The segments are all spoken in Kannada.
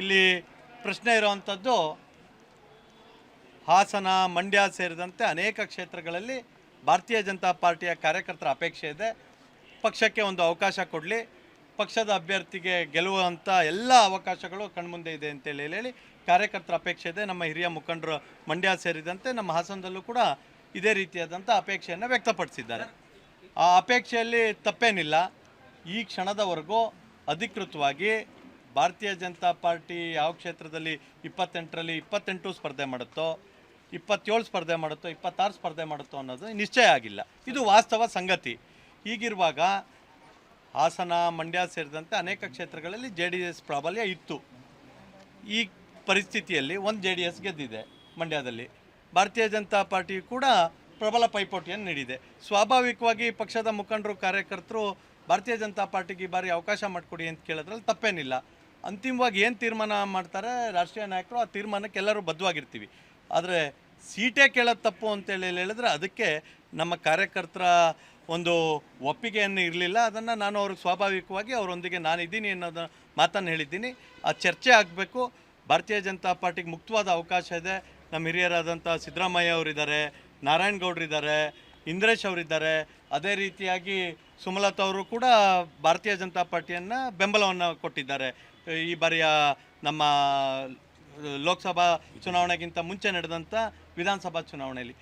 ಇಲ್ಲಿ ಪ್ರಶ್ನೆ ಇರುವಂಥದ್ದು, ಹಾಸನ, ಮಂಡ್ಯ ಸೇರಿದಂತೆ ಅನೇಕ ಕ್ಷೇತ್ರಗಳಲ್ಲಿ ಭಾರತೀಯ ಜನತಾ ಪಾರ್ಟಿಯ ಕಾರ್ಯಕರ್ತರ ಅಪೇಕ್ಷೆ ಇದೆ. ಪಕ್ಷಕ್ಕೆ ಒಂದು ಅವಕಾಶ ಕೊಡಲಿ. ಪಕ್ಷದ ಅಭ್ಯರ್ಥಿಗೆ ಗೆಲ್ಲುವಂಥ ಎಲ್ಲ ಅವಕಾಶಗಳು ಕಣ್ಮುಂದೆ ಇದೆ ಅಂತೇಳಿ ಹೇಳಿ ಕಾರ್ಯಕರ್ತರ ಅಪೇಕ್ಷೆ ಇದೆ. ನಮ್ಮ ಹಿರಿಯ ಮುಖಂಡರು ಮಂಡ್ಯ ಸೇರಿದಂತೆ ನಮ್ಮ ಹಾಸನದಲ್ಲೂ ಕೂಡ ಇದೇ ರೀತಿಯಾದಂಥ ಅಪೇಕ್ಷೆಯನ್ನು ವ್ಯಕ್ತಪಡಿಸಿದ್ದಾರೆ. ಆ ಅಪೇಕ್ಷೆಯಲ್ಲಿ ತಪ್ಪೇನಿಲ್ಲ. ಈ ಕ್ಷಣದವರೆಗೂ ಅಧಿಕೃತವಾಗಿ ಭಾರತೀಯ ಜನತಾ ಪಾರ್ಟಿ ಯಾವ ಕ್ಷೇತ್ರದಲ್ಲಿ ಇಪ್ಪತ್ತೆಂಟರಲ್ಲಿ ಇಪ್ಪತ್ತೆಂಟು ಸ್ಪರ್ಧೆ ಮಾಡುತ್ತೋ, ಇಪ್ಪತ್ತೇಳು ಸ್ಪರ್ಧೆ ಮಾಡುತ್ತೋ, ಇಪ್ಪತ್ತಾರು ಸ್ಪರ್ಧೆ ಮಾಡುತ್ತೋ ಅನ್ನೋದು ನಿಶ್ಚಯ ಆಗಿಲ್ಲ. ಇದು ವಾಸ್ತವ ಸಂಗತಿ. ಈಗಿರುವಾಗ ಹಾಸನ, ಮಂಡ್ಯ ಸೇರಿದಂತೆ ಅನೇಕ ಕ್ಷೇತ್ರಗಳಲ್ಲಿ ಜೆ ಡಿ ಎಸ್ ಪ್ರಾಬಲ್ಯ ಇತ್ತು. ಈ ಪರಿಸ್ಥಿತಿಯಲ್ಲಿ ಒಂದು ಜೆ ಡಿ ಎಸ್ ಗೆದ್ದಿದೆ ಮಂಡ್ಯದಲ್ಲಿ. ಭಾರತೀಯ ಜನತಾ ಪಾರ್ಟಿ ಕೂಡ ಪ್ರಬಲ ಪೈಪೋಟಿಯನ್ನು ನೀಡಿದೆ. ಸ್ವಾಭಾವಿಕವಾಗಿ ಪಕ್ಷದ ಮುಖಂಡರು, ಕಾರ್ಯಕರ್ತರು ಭಾರತೀಯ ಜನತಾ ಪಾರ್ಟಿಗೆ ಈ ಬಾರಿ ಅವಕಾಶ ಮಾಡಿಕೊಡಿ ಅಂತ ಕೇಳೋದ್ರಲ್ಲಿ ತಪ್ಪೇನಿಲ್ಲ. ಅಂತಿಮವಾಗಿ ಏನು ತೀರ್ಮಾನ ಮಾಡ್ತಾರೆ ರಾಷ್ಟ್ರೀಯ ನಾಯಕರು, ಆ ತೀರ್ಮಾನಕ್ಕೆ ಎಲ್ಲರೂ ಬದ್ಧವಾಗಿರ್ತೀವಿ. ಆದರೆ ಸೀಟೇ ಕೇಳೋದು ತಪ್ಪು ಅಂತೇಳಿ ಹೇಳಿದ್ರೆ ಅದಕ್ಕೆ ನಮ್ಮ ಕಾರ್ಯಕರ್ತರ ಒಂದು ಒಪ್ಪಿಗೆಯನ್ನು ಇರಲಿಲ್ಲ. ಅದನ್ನು ನಾನು ಅವ್ರಿಗೆ ಸ್ವಾಭಾವಿಕವಾಗಿ ಅವರೊಂದಿಗೆ ನಾನಿದ್ದೀನಿ ಅನ್ನೋದು ಮಾತನ್ನು ಹೇಳಿದ್ದೀನಿ. ಆ ಚರ್ಚೆ ಆಗಬೇಕು. ಭಾರತೀಯ ಜನತಾ ಪಾರ್ಟಿಗೆ ಮುಕ್ತವಾದ ಅವಕಾಶ ಇದೆ. ನಮ್ಮ ಹಿರಿಯರಾದಂಥ ಸಿದ್ದರಾಮಯ್ಯ ಅವರಿದ್ದಾರೆ ನಾರಾಯಣಗೌಡರಿದ್ದಾರೆ ಇಂದ್ರೇಶ್ ಅವರಿದ್ದಾರೆ. ಅದೇ ರೀತಿಯಾಗಿ ಸುಮಲತಾ ಅವರು ಕೂಡ ಭಾರತೀಯ ಜನತಾ ಪಾರ್ಟಿಯನ್ನು ಬೆಂಬಲವನ್ನು ಕೊಟ್ಟಿದ್ದಾರೆ. ಈ ಬಾರಿಯ ನಮ್ಮ ಲೋಕಸಭಾ ಚುನಾವಣೆಗಿಂತ ಮುಂಚೆ ನಡೆದಂಥ ವಿಧಾನಸಭಾ ಚುನಾವಣೆಯಲ್ಲಿ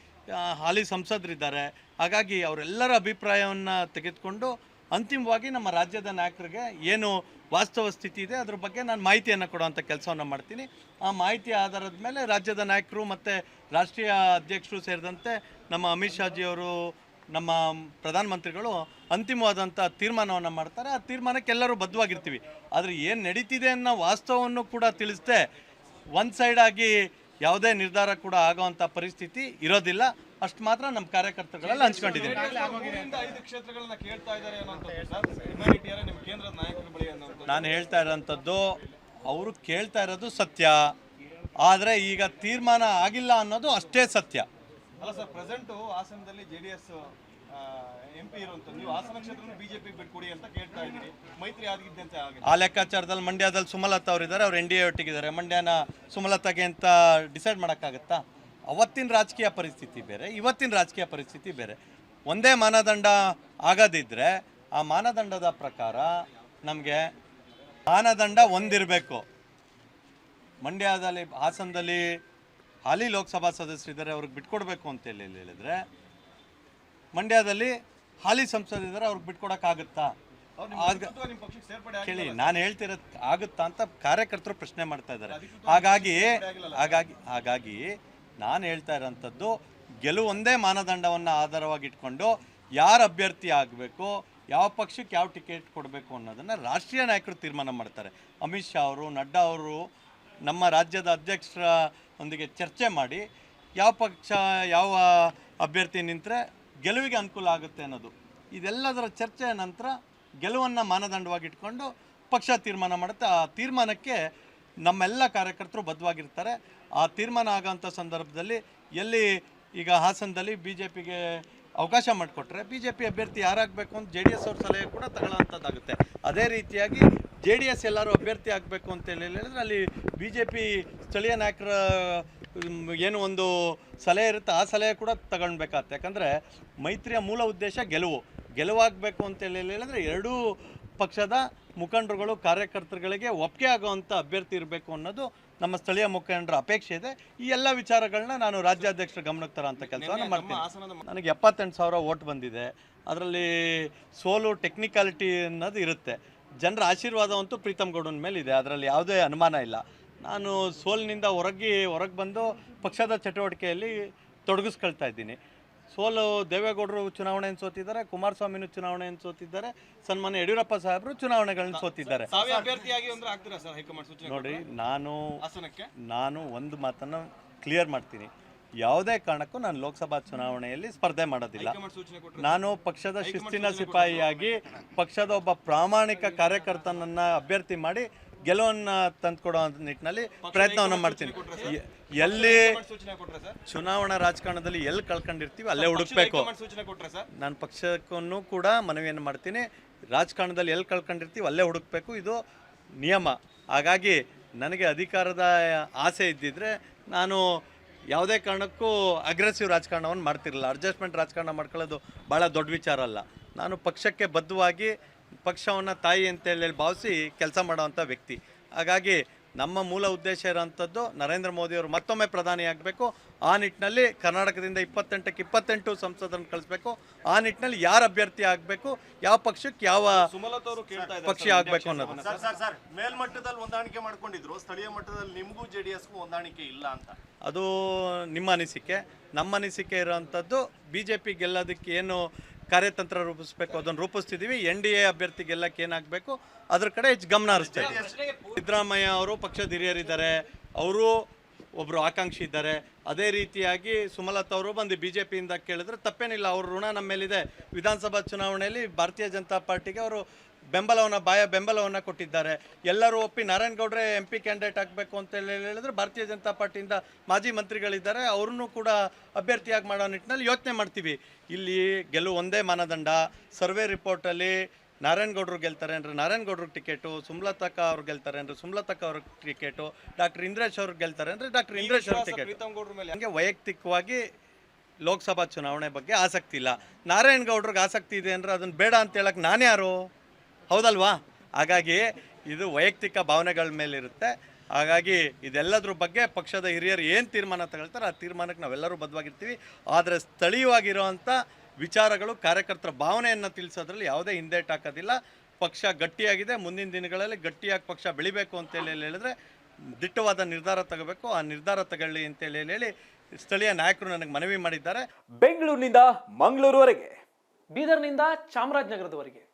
ಹಾಲಿ ಸಂಸದರಿದ್ದಾರೆ. ಹಾಗಾಗಿ ಅವರೆಲ್ಲರ ಅಭಿಪ್ರಾಯವನ್ನು ತೆಗೆದುಕೊಂಡು ಅಂತಿಮವಾಗಿ ನಮ್ಮ ರಾಜ್ಯದ ನಾಯಕರಿಗೆ ಏನು ವಾಸ್ತವ ಸ್ಥಿತಿ ಇದೆ, ಅದ್ರ ಬಗ್ಗೆ ನಾನು ಮಾಹಿತಿಯನ್ನು ಕೊಡುವಂಥ ಕೆಲಸವನ್ನು ಮಾಡ್ತೀನಿ. ಆ ಮಾಹಿತಿ ಆಧಾರದ ಮೇಲೆ ರಾಜ್ಯದ ನಾಯಕರು ಮತ್ತು ರಾಷ್ಟ್ರೀಯ ಅಧ್ಯಕ್ಷರು ಸೇರಿದಂತೆ ನಮ್ಮ ಅಮಿತ್ ಶಾಜಿಯವರು ನಮ್ಮ ಪ್ರಧಾನಮಂತ್ರಿಗಳು ಅಂತಿಮವಾದಂಥ ತೀರ್ಮಾನವನ್ನು ಮಾಡ್ತಾರೆ. ಆ ತೀರ್ಮಾನಕ್ಕೆ ಎಲ್ಲರೂ ಬದ್ಧವಾಗಿರ್ತೀವಿ. ಆದರೆ ಏನು ನಡೀತಿದೆ ಅನ್ನೋ ವಾಸ್ತವವನ್ನು ಕೂಡ ತಿಳಿಸ್ದೆ ಒನ್ ಸೈಡ್ ಆಗಿ ಯಾವುದೇ ನಿರ್ಧಾರ ಕೂಡ ಆಗುವಂಥ ಪರಿಸ್ಥಿತಿ ಇರೋದಿಲ್ಲ. ಅಷ್ಟು ಮಾತ್ರ ನಮ್ಮ ಕಾರ್ಯಕರ್ತರುಗಳೆಲ್ಲ ಹಂಚ್ಕೊಂಡಿದ್ದೀವಿ ನಾನು ಹೇಳ್ತಾ ಇರೋಂಥದ್ದು ಅವರು ಕೇಳ್ತಾ ಇರೋದು ಸತ್ಯ. ಆದರೆ ಈಗ ತೀರ್ಮಾನ ಆಗಿಲ್ಲ ಅನ್ನೋದು ಅಷ್ಟೇ ಸತ್ಯ. ಅಲ್ಲ ಸರ್ ಪ್ರೆಸೆಂಟು ಹಾಸನದಲ್ಲಿ J D S M P ನೀವು ಹಾಸನ ಕ್ಷೇತ್ರವನ್ನು ಬಿಜೆಪಿ ಬಿಟ್ಕೊಡಿ ಅಂತ ಕೇಳ್ತಾ ಇದ್ದೀರಿ. ಮೈತ್ರಿ ಆಗಿದ್ದಂತೆ ಆಗಿದೆ. ಆ ಲೆಕ್ಕಾಚಾರದಲ್ಲಿ ಮಂಡ್ಯದಲ್ಲಿ ಸುಮಲತಾ ಅವರಿದ್ದಾರೆ ಅವ್ರು ಎನ್ ಡಿ ಎ ಒಟ್ಟಿಗಿದ್ದಾರೆ. ಮಂಡ್ಯನ ಸುಮಲತಾಗೆ ಅಂತ ಡಿಸೈಡ್ ಮಾಡೋಕ್ಕಾಗತ್ತಾ? ಅವತ್ತಿನ ರಾಜಕೀಯ ಪರಿಸ್ಥಿತಿ ಬೇರೆ, ಇವತ್ತಿನ ರಾಜಕೀಯ ಪರಿಸ್ಥಿತಿ ಬೇರೆ. ಒಂದೇ ಮಾನದಂಡ ಆಗದಿದ್ದರೆ ಆ ಮಾನದಂಡದ ಪ್ರಕಾರ ನಮಗೆ ಮಾನದಂಡ ಒಂದಿರಬೇಕು. ಮಂಡ್ಯದಲ್ಲಿ, ಹಾಸನದಲ್ಲಿ ಹಾಲಿ ಲೋಕಸಭಾ ಸದಸ್ಯರಿದ್ದಾರೆ ಅವ್ರಿಗೆ ಬಿಟ್ಕೊಡ್ಬೇಕು ಅಂತ ಹೇಳಿ ಹೇಳಿದ್ರೆ ಮಂಡ್ಯದಲ್ಲಿ ಹಾಲಿ ಸಂಸದರಿದ್ದಾರೆ ಅವ್ರಿಗೆ ಬಿಟ್ಕೊಡಕ್ಕಾಗುತ್ತಾ? ಕೇಳಿ ನಾನು ಹೇಳ್ತಿರ ಆಗುತ್ತಾ ಅಂತ ಕಾರ್ಯಕರ್ತರು ಪ್ರಶ್ನೆ ಮಾಡ್ತಾ ಇದ್ದಾರೆ. ಹಾಗಾಗಿ ಹಾಗಾಗಿ ಹಾಗಾಗಿ ನಾನು ಹೇಳ್ತಾ ಇರೋಂಥದ್ದು ಗೆಲುವೊಂದೇ ಮಾನದಂಡವನ್ನು ಆಧಾರವಾಗಿ ಇಟ್ಕೊಂಡು ಯಾರು ಅಭ್ಯರ್ಥಿ ಆಗಬೇಕು ಯಾವ ಪಕ್ಷಕ್ಕೆ ಯಾವ ಟಿಕೆಟ್ ಕೊಡಬೇಕು ಅನ್ನೋದನ್ನು ರಾಷ್ಟ್ರೀಯ ನಾಯಕರು ತೀರ್ಮಾನ ಮಾಡ್ತಾರೆ. ಅಮಿತ್ ಶಾ ಅವರು ನಡ್ಡಾ ಅವರು ನಮ್ಮ ರಾಜ್ಯದ ಅಧ್ಯಕ್ಷರ ಒಂದಿಗೆ ಚರ್ಚೆ ಮಾಡಿ ಯಾವ ಪಕ್ಷ, ಯಾವ ಅಭ್ಯರ್ಥಿ ನಿಂತರೆ ಗೆಲುವಿಗೆ ಅನುಕೂಲ ಆಗುತ್ತೆ ಅನ್ನೋದು. ಇದೆಲ್ಲದರ ಚರ್ಚೆಯ ನಂತರ ಗೆಲುವನ್ನು ಮಾನದಂಡವಾಗಿ ಇಟ್ಕೊಂಡು ಪಕ್ಷ ತೀರ್ಮಾನ ಮಾಡುತ್ತೆ. ಆ ತೀರ್ಮಾನಕ್ಕೆ ನಮ್ಮೆಲ್ಲ ಕಾರ್ಯಕರ್ತರು ಬದ್ಧವಾಗಿರ್ತಾರೆ. ಆ ತೀರ್ಮಾನ ಆಗೋಂಥ ಸಂದರ್ಭದಲ್ಲಿ ಎಲ್ಲಿ ಈಗ ಹಾಸನದಲ್ಲಿ ಬಿ ಜೆ ಪಿಗೆ ಅವಕಾಶ ಮಾಡಿಕೊಟ್ರೆ ಬಿ ಜೆ ಪಿ ಅಭ್ಯರ್ಥಿ ಯಾರಾಗಬೇಕು ಅಂತ ಜೆ ಡಿ ಎಸ್ ಅವ್ರ ಸಲಹೆ ಕೂಡ ತಗೊಳ್ಳೋಂಥದ್ದಾಗುತ್ತೆ. ಅದೇ ರೀತಿಯಾಗಿ ಜೆ ಡಿ ಎಸ್ ಎಲ್ಲರೂ ಅಭ್ಯರ್ಥಿ ಆಗಬೇಕು ಅಂತ ಹೇಳಿ ಹೇಳಿದ್ರೆ ಅಲ್ಲಿ ಬಿ ಜೆ ಪಿ ಸ್ಥಳೀಯ ನಾಯಕರ ಏನು ಒಂದು ಸಲಹೆ ಇರುತ್ತೆ ಆ ಸಲಹೆ ಕೂಡ ತಗೊಳ್ಬೇಕಾಗತ್ತೆ ಯಾಕಂದರೆ ಮೈತ್ರಿಯ ಮೂಲ ಉದ್ದೇಶ ಗೆಲುವು. ಗೆಲುವಾಗಬೇಕು ಅಂತ ಹೇಳಿ ಹೇಳಿದ್ರೆ ಎರಡೂ ಪಕ್ಷದ ಮುಖಂಡರುಗಳು ಕಾರ್ಯಕರ್ತರುಗಳಿಗೆ ಒಪ್ಪಿಗೆ ಆಗುವಂಥ ಅಭ್ಯರ್ಥಿ ಇರಬೇಕು ಅನ್ನೋದು ನಮ್ಮ ಸ್ಥಳೀಯ ಮುಖಂಡರ ಅಪೇಕ್ಷೆ ಇದೆ. ಈ ಎಲ್ಲ ವಿಚಾರಗಳನ್ನ ನಾನು ರಾಜ್ಯಾಧ್ಯಕ್ಷರ ಗಮನಕ್ಕೆ ತರೋ ಅಂತ ಕೆಲಸವನ್ನು ಮಾಡ್ತೀನಿ. ನನಗೆ ಎಪ್ಪತ್ತೆಂಟು ಸಾವಿರ ಓಟ್ ಬಂದಿದೆ. ಅದರಲ್ಲಿ ಸೋಲು ಟೆಕ್ನಿಕಾಲಿಟಿ ಅನ್ನೋದು ಇರುತ್ತೆ. ಜನರ ಆಶೀರ್ವಾದವಂತೂ ಪ್ರೀತಮ್ ಗೌಡನ ಮೇಲೆ ಇದೆ. ಅದರಲ್ಲಿ ಯಾವುದೇ ಅನುಮಾನ ಇಲ್ಲ. ನಾನು ಸೋಲಿನಿಂದ ಹೊರಗೆ ಹೊರಗೆ ಬಂದು ಪಕ್ಷದ ಚಟುವಟಿಕೆಯಲ್ಲಿ ತೊಡಗಿಸ್ಕೊಳ್ತಾ ಇದ್ದೀನಿ. ಸೋಲು ದೇವೇಗೌಡರು ಚುನಾವಣೆಯನ್ನು ಸೋತಿದ್ದಾರೆ ಕುಮಾರಸ್ವಾಮಿನೂ ಚುನಾವಣೆಯನ್ನು ಸೋತಿದ್ದಾರೆ ಸನ್ಮಾನ್ಯ ಯಡಿಯೂರಪ್ಪ ಸಾಹೇಬರು ಚುನಾವಣೆಗಳನ್ನು ಸೋತಿದ್ದಾರೆ. ನೋಡಿ ನಾನು ನಾನು ಒಂದು ಮಾತನ್ನು ಕ್ಲಿಯರ್ ಮಾಡ್ತೀನಿ. ಯಾವುದೇ ಕಾರಣಕ್ಕೂ ನಾನು ಲೋಕಸಭಾ ಚುನಾವಣೆಯಲ್ಲಿ ಸ್ಪರ್ಧೆ ಮಾಡೋದಿಲ್ಲ. ನಾನು ಪಕ್ಷದ ಶಿಸ್ತಿನ ಸಿಪಾಯಿಯಾಗಿ ಪಕ್ಷದ ಒಬ್ಬ ಪ್ರಾಮಾಣಿಕ ಕಾರ್ಯಕರ್ತನನ್ನ ಅಭ್ಯರ್ಥಿ ಮಾಡಿ ಗೆಲುವನ್ನು ತಂದುಕೊಡೋ ನಿಟ್ಟಿನಲ್ಲಿ ಪ್ರಯತ್ನವನ್ನು ಮಾಡ್ತೀನಿ. ಎಲ್ಲಿ ಚುನಾವಣಾ ರಾಜಕಾರಣದಲ್ಲಿ ಎಲ್ಲಿ ಕಳ್ಕೊಂಡಿರ್ತೀವಿ ಅಲ್ಲೇ ಹುಡುಕ್ಬೇಕು. ನಾನು ಪಕ್ಷಕ್ಕೂ ಕೂಡ ಮನವಿಯನ್ನು ಮಾಡ್ತೀನಿ. ರಾಜಕಾರಣದಲ್ಲಿ ಎಲ್ಲಿ ಕಳ್ಕೊಂಡಿರ್ತೀವಿ ಅಲ್ಲೇ ಹುಡುಕ್ಬೇಕು. ಇದು ನಿಯಮ. ಹಾಗಾಗಿ ನನಗೆ ಅಧಿಕಾರದ ಆಸೆ ಇದ್ದಿದ್ರೆ ನಾನು ಯಾವುದೇ ಕಾರಣಕ್ಕೂ ಅಗ್ರೆಸಿವ್ ರಾಜಕಾರಣವನ್ನು ಮಾಡ್ತಿರಲಿಲ್ಲ. ಅಡ್ಜಸ್ಟ್ಮೆಂಟ್ ರಾಜಕಾರಣ ಮಾಡ್ಕೊಳ್ಳೋದು ಭಾಳ ದೊಡ್ಡ ವಿಚಾರ ಅಲ್ಲ. ನಾನು ಪಕ್ಷಕ್ಕೆ ಬದ್ಧವಾಗಿ ಪಕ್ಷವನ್ನು ತಾಯಿ ಅಂತೇಳಿ ಭಾವಿಸಿ ಕೆಲಸ ಮಾಡೋವಂಥ ವ್ಯಕ್ತಿ. ಹಾಗಾಗಿ ನಮ್ಮ ಮೂಲ ಉದ್ದೇಶ ಇರೋವಂಥದ್ದು ನರೇಂದ್ರ ಮೋದಿಯವರು ಮತ್ತೊಮ್ಮೆ ಪ್ರಧಾನಿ ಆಗಬೇಕು. ಆ ನಿಟ್ಟಿನಲ್ಲಿ ಕರ್ನಾಟಕದಿಂದ ಇಪ್ಪತ್ತೆಂಟಕ್ಕೆ ಇಪ್ಪತ್ತೆಂಟು ಸಂಸದರನ್ನು ಕಳಿಸ್ಬೇಕು. ಆ ನಿಟ್ಟಿನಲ್ಲಿ ಯಾರು ಅಭ್ಯರ್ಥಿ ಆಗಬೇಕು ಯಾವ ಪಕ್ಷಕ್ಕೆ ಯಾವ ಪಕ್ಷ ಅವರು ಕೇಳ್ತಾ ಇದ್ದಾರೆ ಪಕ್ಷಿ ಆಗಬೇಕು ಅನ್ನೋದು. ಸರ್ ಸರ್ ಸರ್ ಮೇಲ್ಮಟ್ಟದಲ್ಲಿ ಹೊಂದಾಣಿಕೆ ಮಾಡ್ಕೊಂಡಿದ್ರು. ಸ್ಥಳೀಯ ಮಟ್ಟದಲ್ಲಿ ನಿಮಗೂ ಜೆ ಡಿ ಎಸ್ಗೂ ಹೊಂದಾಣಿಕೆ ಇಲ್ಲ ಅಂತ. ಅದು ನಿಮ್ಮ ಅನಿಸಿಕೆ. ನಮ್ಮ ಅನಿಸಿಕೆ ಇರೋವಂಥದ್ದು ಬಿ ಜೆ ಪಿ ಗೆಲ್ಲೋದಕ್ಕೆ ಏನು ಕಾರ್ಯತಂತ್ರ ರೂಪಿಸ್ಬೇಕು ಅದನ್ನು ರೂಪಿಸ್ತಿದ್ದೀವಿ. ಎನ್ ಡಿ ಎ ಅಭ್ಯರ್ಥಿ ಗೆಲ್ಲಕ್ಕೆ ಏನಾಗಬೇಕು? ಅದ್ರ ಕಡೆ ಹೆಚ್ಚು ಗಮನ ಹರಿಸ್ತೇವೆ ಸಿದ್ದರಾಮಯ್ಯ ಅವರು ಪಕ್ಷದ ಹಿರಿಯರಿದ್ದಾರೆ. ಅವರು ಒಬ್ಬರು ಆಕಾಂಕ್ಷಿ ಇದ್ದಾರೆ. ಅದೇ ರೀತಿಯಾಗಿ ಸುಮಲತಾ ಅವರು ಬಂದು ಬಿ ಜೆ ಪಿಯಿಂದ ಕೇಳಿದ್ರೆ ತಪ್ಪೇನಿಲ್ಲ. ಅವ್ರ ಋಣ ನಮ್ಮ ಮೇಲಿದೆ ವಿಧಾನಸಭಾ ಚುನಾವಣೆಯಲ್ಲಿ ಭಾರತೀಯ ಜನತಾ ಪಾರ್ಟಿಗೆ ಅವರು ಬೆಂಬಲವನ್ನು ಬಾಯ ಬೆಂಬಲವನ್ನು ಕೊಟ್ಟಿದ್ದಾರೆ. ಎಲ್ಲರೂ ಒಪ್ಪಿ ನಾರಾಯಣಗೌಡ್ರೆ ಎಂ ಪಿ ಕ್ಯಾಂಡಿಡೇಟ್ ಆಗಬೇಕು ಅಂತ ಹೇಳಿ ಹೇಳಿದ್ರೆ ಭಾರತೀಯ ಜನತಾ ಪಾರ್ಟಿಯಿಂದ ಮಾಜಿ ಮಂತ್ರಿಗಳಿದ್ದಾರೆ. ಅವ್ರನ್ನೂ ಕೂಡ ಅಭ್ಯರ್ಥಿಯಾಗಿ ಮಾಡೋ ನಿಟ್ಟಿನಲ್ಲಿ ಯೋಚನೆ ಮಾಡ್ತೀವಿ. ಇಲ್ಲಿ ಗೆಲುವು ಒಂದೇ ಮಾನದಂಡ. ಸರ್ವೆ ರಿಪೋರ್ಟಲ್ಲಿ ನಾರಾಯಣಗೌಡರು ಗೆಲ್ತಾರೆ ಅಂದರೆ ನಾರಾಯಣಗೌಡ್ರಿಗೆ ಟಿಕೆಟು ಸುಮ್ಲತಕ್ಕ ಅವ್ರು ಗೆಲ್ತಾರೆ ಅಂದರೆ ಸುಮ್ಲತಕ್ಕ ಅವ್ರ ಟಿಕೆಟು ಡಾಕ್ಟರ್ ಇಂದ್ರೇಶ್ ಅವ್ರಿಗೆ ಗೆಲ್ತಾರೆ ಅಂದರೆ ಡಾಕ್ಟರ್ ಇಂದ್ರೇಶ್ ಅವ್ರ ಟಿಕೆಟ್. ಹಂಗೆ ವೈಯಕ್ತಿಕವಾಗಿ ಲೋಕಸಭಾ ಚುನಾವಣೆ ಬಗ್ಗೆ ಆಸಕ್ತಿ ಇಲ್ಲ. ನಾರಾಯಣಗೌಡ್ರಿಗೆ ಆಸಕ್ತಿ ಇದೆ ಅಂದರೆ ಅದನ್ನು ಬೇಡ ಅಂತ ಹೇಳಕ್ಕೆ ನಾನ್ಯಾರು ಹೌದಲ್ವಾ? ಹಾಗಾಗಿ ಇದು ವೈಯಕ್ತಿಕ ಭಾವನೆಗಳ ಮೇಲಿರುತ್ತೆ. ಹಾಗಾಗಿ ಇದೆಲ್ಲದ್ರ ಬಗ್ಗೆ ಪಕ್ಷದ ಹಿರಿಯರು ಏನು ತೀರ್ಮಾನ ತಗೊಳ್ತಾರೆ ಆ ತೀರ್ಮಾನಕ್ಕೆ ನಾವೆಲ್ಲರೂ ಬದ್ಧವಾಗಿರ್ತೀವಿ. ಆದರೆ ಸ್ಥಳೀಯವಾಗಿರುವಂಥ ವಿಚಾರಗಳು ಕಾರ್ಯಕರ್ತರ ಭಾವನೆಯನ್ನು ತಿಳಿಸೋದ್ರಲ್ಲಿ ಯಾವುದೇ ಹಿಂದೇಟು ಹಾಕೋದಿಲ್ಲ. ಪಕ್ಷ ಗಟ್ಟಿಯಾಗಿದೆ ಮುಂದಿನ ದಿನಗಳಲ್ಲಿ ಗಟ್ಟಿಯಾಗಿ ಪಕ್ಷ ಬೆಳಿಬೇಕು ಅಂತೇಳಿ ಹೇಳಿದ್ರೆ ದಿಟ್ಟವಾದ ನಿರ್ಧಾರ ತಗೋಬೇಕು. ಆ ನಿರ್ಧಾರ ತಗೊಳ್ಳಿ ಅಂತೇಳಿ ಹೇಳಿ ಸ್ಥಳೀಯ ನಾಯಕರು ನನಗೆ ಮನವಿ ಮಾಡಿದ್ದಾರೆ. ಬೆಂಗಳೂರಿನಿಂದ ಮಂಗಳೂರುವರೆಗೆ. ಬೀದರ್ನಿಂದ ಚಾಮರಾಜನಗರದವರೆಗೆ.